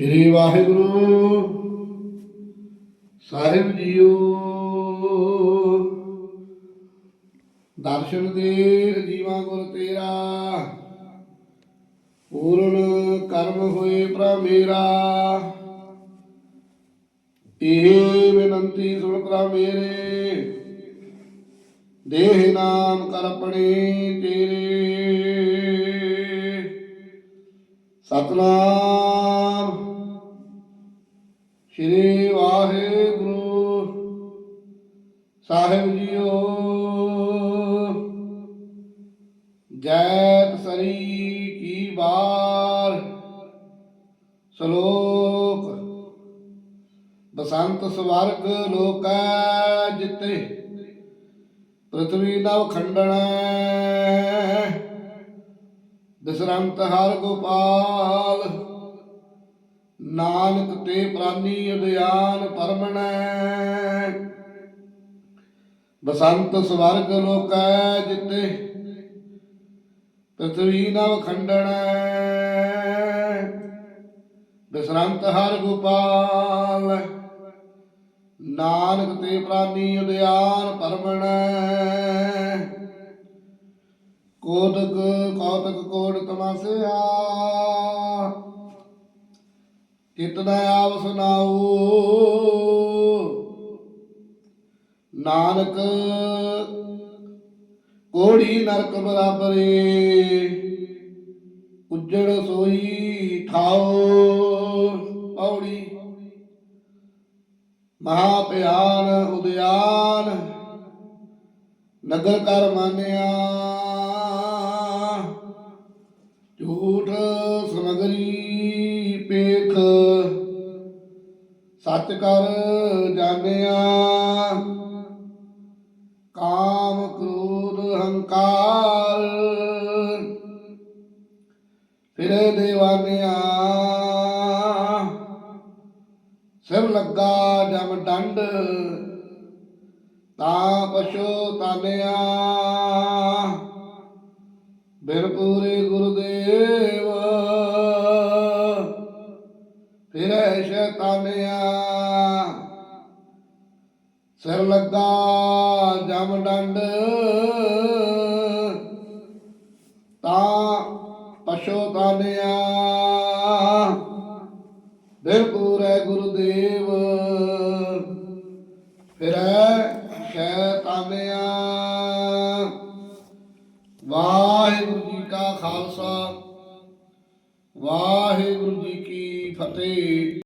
ਸ੍ਰੀ ਵਾਹਿਗੁਰੂ। ਸਾਹਿਬ JIO. ਦਰਸ਼ਨ ਦੇ ਜੀਵਾ ਗੁਰ ਤੇਰਾ। ਪੂਰਨ ਕਰਮ ਹੋਏ ਭਰਾ ਮੇਰਾ। ਇਹ ਬੇਨੰਤੀ ਸੁਣ ਭਰਾ ਮੇਰੇ। ਦੇਹ ਨਾਮ ਕਰ ਆਪਣੇ ਤੇਰੇ। ਸਤਨਾਮ। ਸ਼੍ਰੀ ਵਾਹਿਗੁਰੂ। ਸਾਹਿਬ ਜੀਓ ਜੈਤ ਸਰੀ ਕੀ ਬਾਰ ਸ਼ਲੋਕ, ਬਸੰਤ ਸਵਰਗ ਲੋਕੈ ਜਿਤੇ, ਪ੍ਰਥਵੀ ਨਵ ਖੰਡਣੈ। ਦਸਰੰਤ ਹਰ ਗੋਪਾਲ। ਨਾਨਕ ਤੇ ਪ੍ਰਾਨੀ ਉਦਿਆਨ ਪਰਮਣੈ। ਬਸੰਤ ਸਵਰਗ ਲੋਕੈ ਜਿਤੇ, ਪ੍ਰਥਵੀ ਨਵ ਖੰਡਣੈ। ਬਿਸਰੰਤ ਹਰ ਗੋਪਾਲ, ਨਾਨਕ ਤੇ ਪ੍ਰਾਨੀ ਉਦਿਆਨ ਪਰਮਣੈ। ਕੋਦਕ ਕੌਤਕ ਕੋੜ ਤਮਾਸਿਆ ਕਿਤਨਾ ਆਵ ਸੁਨਾਓ ਨਾਨਕ, ਕੋੜੀ ਨਰਕ ਬਰਾਬਰੇ, ਉੱਜੜ ਸੋਈ ਠਾਓ ਪੌੜੀ ਮਹਾ ਭਿਆਨ ਉਦਿਆਨ, ਨਗਰ ਕਰ ਮਾਨਿਆ। ਝੂਠ ਸੱਚ ਕਰ ਜਾਣਿਆ, ਕਾਮ ਕ੍ਰੋਧ ਹੰਕਾਰ। ਫਿਰ ਦੇਵਾਨਿਆ, ਸਿਰ ਲੱਗਾ ਜਮ ਡੰਡ, ਤਾਂ ਪਛੋ ਤਾਨਿਆ। ਬਿਨ ਗੁਰੂ ਸਿਰ ਲੱਗਾ ਜਮ ਡੰਡ ਤਾਂ ਪਛੋਤਾਨਿਆ ਬਿਲਕੁਲ ਹੈ ਗੁਰਦੇਵ, ਫਿਰੈ ਸ਼ੈਤਾਨਿਆ ਵਾਹਿਗੁਰੂ ਜੀ ਕਾ ਖਾਲਸਾ, ਵਾਹਿਗੁਰੂ ਜੀ ਕੀ ਫਤਿਹ।